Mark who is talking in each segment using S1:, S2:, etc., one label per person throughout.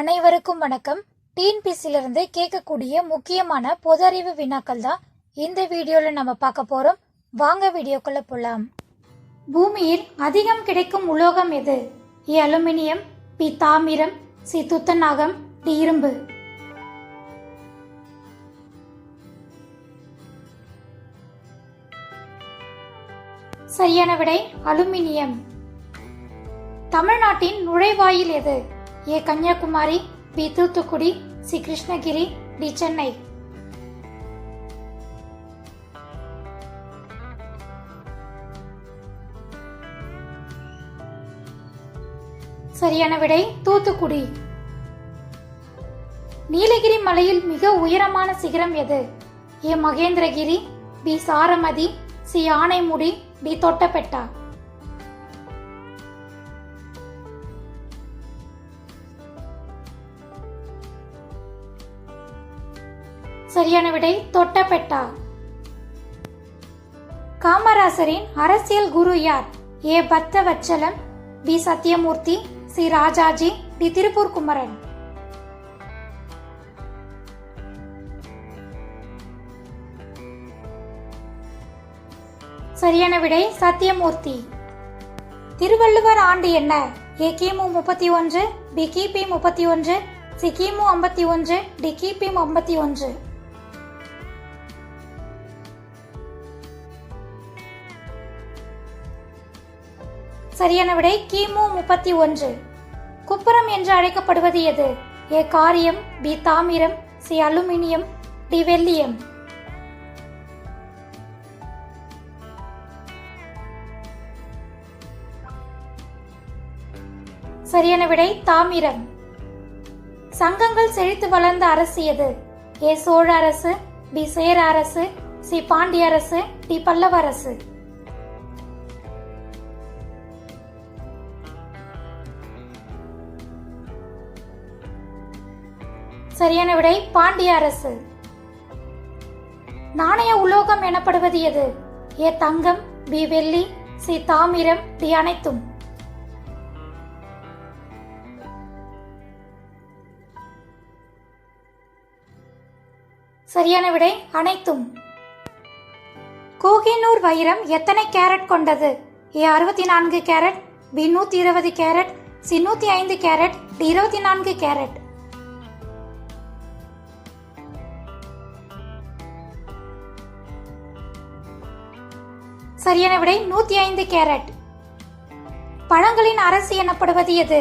S1: அனைவருக்கும் வணக்கம். டிஎன்பிசியிலிருந்து கேட்கக்கூடிய முக்கியமான பொது அறிவு வினாக்கள் தான் இந்த வீடியோவில் நம்ம பார்க்க போகிறோம் வாங்க வீடியோக்குள்ள போகலாம் பூமியில் அதிகம் கிடைக்கும் உலோகம் எது? ஏ அலுமினியம் பி தாமிரம் சி துத்தநாகம் டி இரும்பு. சரியான விடை அலுமினியம். தமிழ்நாட்டின் நுழைவாயில் எது? A Kanyakumari B Thoothukudi C Krishnagiri D Chennai. சரியான விடை தூத்துக்குடி. நீலகிரி மலையில் மிக உயரமான சிகரம் எது? A Mahendragiri B Saramathi C Anaimudi D Doddabetta. சரியான விடை தொட்டபெட்டா. காமராசரின் அரசியல் குரு யார்? A. Bhaktavatsalam B. Sathyamurthy C. Rajaji D. Tiruppur Kumaran சரியான விடை சத்யமூர்த்தி திருவள்ளுவர் ஆண்டு என்ன? ஏ. கிமு முப்பத்தி ஒன்று பி. கிபி முப்பத்தி ஒன்று சி. கிமு ஐம்பத்தி ஒன்று டி. கிபி ஐம்பத்தி ஒன்று. சரியான விடை கிமு முப்பத்தி ஒன்று. குப்புரம் என்று அழைக்கப்படுவது எது? ஏ காரியம் பி தாமிரம் சி அலுமினியம் டி வெள்ளியம். சரியான விடை தாமிரம். சங்கங்கள் செழித்து வளர்ந்த அரசு எது? ஏ சோழ அரசு பி சேர அரசு சி பாண்டிய அரசு டி பல்லவ அரசு. சரியான விடை பாண்டிய அரசு. நாணய உலோகம் எனப்படுவது எது? ஏ தங்கம் பி வெள்ளி சி தாமிரம் டி அனைத்தும். சரியான விடை அனைத்தும். கோகினூர் வைரம் எத்தனை கேரட் கொண்டது? ஏ அறுபத்தி நான்கு கேரட் பி நூத்தி இருபது கேரட் சி நூத்தி ஐந்து கேரட் டி இருபத்தி நான்கு கேரட். சரியான விடை நூத்தி ஐந்து கேரட். பழங்களின் அரசு எனப்படுவது எது?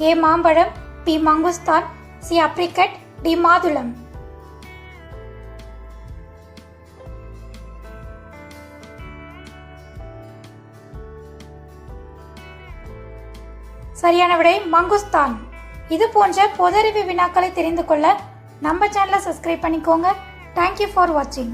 S1: ஏ மாம்பழம் பி மங்குஸ்தான் சி அப்ரிகட் டி மாதுளம். சரியான விடை மங்குஸ்தான். இது போன்ற பொதறிவு வினாக்களை தெரிந்து கொள்ள நம்ம சேனலை சப்ஸ்கிரைப் பண்ணிக்கோங்க. தேங்க்யூ ஃபார் வாட்சிங்